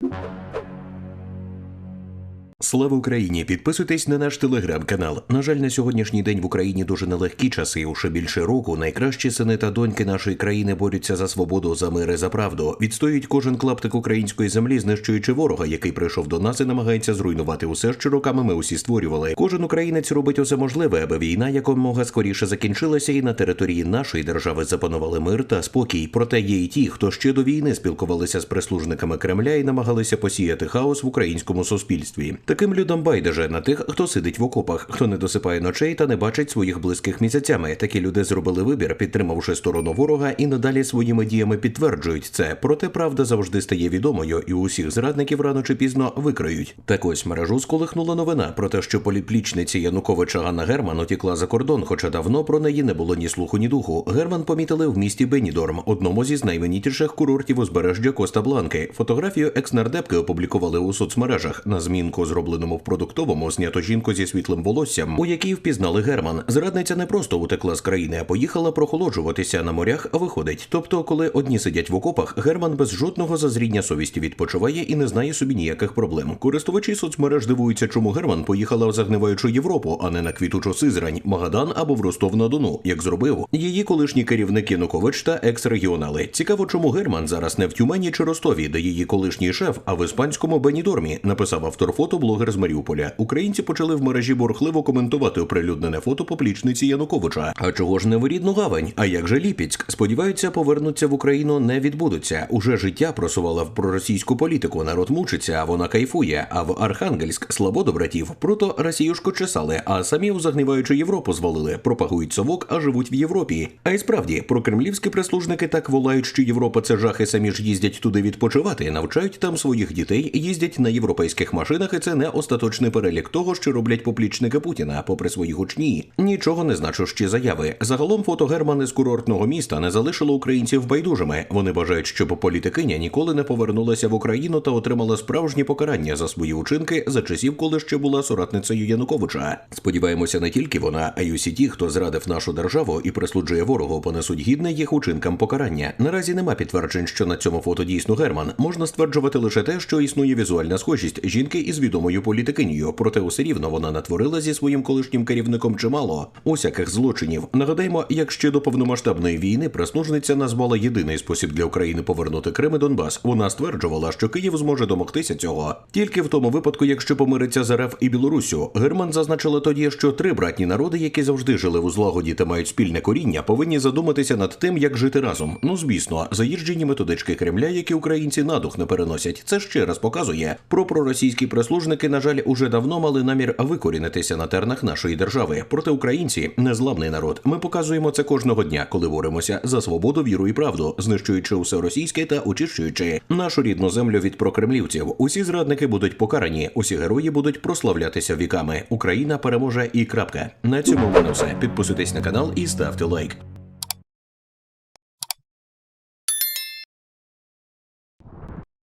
you Слава Україні! Підписуйтесь на наш телеграм-канал. На жаль, на сьогоднішній день в Україні дуже нелегкі часи. Уже більше року найкращі сини та доньки нашої країни борються за свободу, за мир і за правду. Відстоюють кожен клаптик української землі, знищуючи ворога, який прийшов до нас і намагається зруйнувати усе, що роками ми усі створювали. Кожен українець робить усе можливе, аби війна якомога скоріше закінчилася, і на території нашої держави запанували мир та спокій. Проте є і ті, хто ще до війни спілкувалися з прислужниками Кремля і намагалися посіяти хаос в українському суспільстві. Таким людям байдуже на тих, хто сидить в окопах, хто не досипає ночей та не бачить своїх близьких місяцями. Такі люди зробили вибір, підтримавши сторону ворога, і надалі своїми діями підтверджують це. Проте правда завжди стає відомою, і усіх зрадників рано чи пізно викриють. Так ось мережу сколихнула новина про те, що поліплічниці Януковича Ганна Герман утікла за кордон, хоча давно про неї не було ні слуху, ні духу. Герман помітили в місті Бенідорм, одному зі найвинітіших курортів узбережжя Коста Бланки. Фотографію екс-нардепки опублікували у соцмережах на змінку, зробленому в продуктовому, знято жінку зі світлим волоссям, у якій впізнали Герман. Зрадниця не просто утекла з країни, а поїхала прохолоджуватися на морях. Виходить. Тобто, коли одні сидять в окопах, Герман без жодного зазріння совісті відпочиває і не знає собі ніяких проблем. Користувачі соцмереж дивуються, чому Герман поїхала в загниваючу Європу, а не на квітучу Сизрань, Магадан або в Ростов на Дону, як зробив її колишній керівник Янукович та екс-регіонали. Цікаво, чому Герман зараз не в Тюмені чи Ростові, де її колишній шеф, а в іспанському Бенідормі, написав автор фото блогер з Маріуполя. Українці почали в мережі борхливо коментувати оприлюднене фото поплічниці Януковича. А чого ж не в рідну гавань? А як же Ліпіцьк? Сподіваються, повернуться в Україну не відбудуться. Уже життя просувала в проросійську політику. Народ мучиться, а вона кайфує. А в Архангельськ слабо до братів. Прото Росіюшку чесали, а самі у загниваючу Європу звалили. Пропагують совок, а живуть в Європі. А й справді, прокремлівські прислужники так волають, що Європа це жах, і самі ж їздять туди відпочивати, навчають там своїх дітей, їздять на європейських машинах, і це не остаточний перелік того, що роблять поплічники Путіна, попри свої гучні. Нічого не значущі заяви. Загалом фото Германи з курортного міста не залишило українців байдужими. Вони бажають, щоб політикиня ніколи не повернулася в Україну та отримала справжні покарання за свої учинки за часів, коли ще була соратницею Януковича. Сподіваємося, не тільки вона, а й усі ті, хто зрадив нашу державу і прислуджує ворогу, понесуть гідне їх учинкам покарання. Наразі нема підтверджень, що на цьому фото дійсно Герман. Можна стверджувати лише те, що існує візуальна схожість жінки із відомою політикинею, проте усе рівно вона натворила зі своїм колишнім керівником чимало усяких злочинів. Нагадаємо, як ще до повномасштабної війни прислужниця назвала єдиний спосіб для України повернути Крим і Донбас. Вона стверджувала, що Київ зможе домогтися цього тільки в тому випадку, якщо помириться з РФ і Білоруссю. Герман зазначила тоді, що три братні народи, які завжди жили у злагоді та мають спільне коріння, повинні задуматися над тим, як жити разом. Ну звісно, заїжджені методички Кремля, які українці на дух не переносять. Це ще раз показує про проросійські прислужники, на жаль, уже давно мали намір викорінитися на тернах нашої держави. Проте українці незламний народ. Ми показуємо це кожного дня, коли боремося за свободу, віру і правду, знищуючи усе російське та очищуючи нашу рідну землю від прокремлівців. Усі зрадники будуть покарані, усі герої будуть прославлятися віками. Україна переможе і крапка. На цьому мене все. Підписуйтесь на канал і ставте лайк.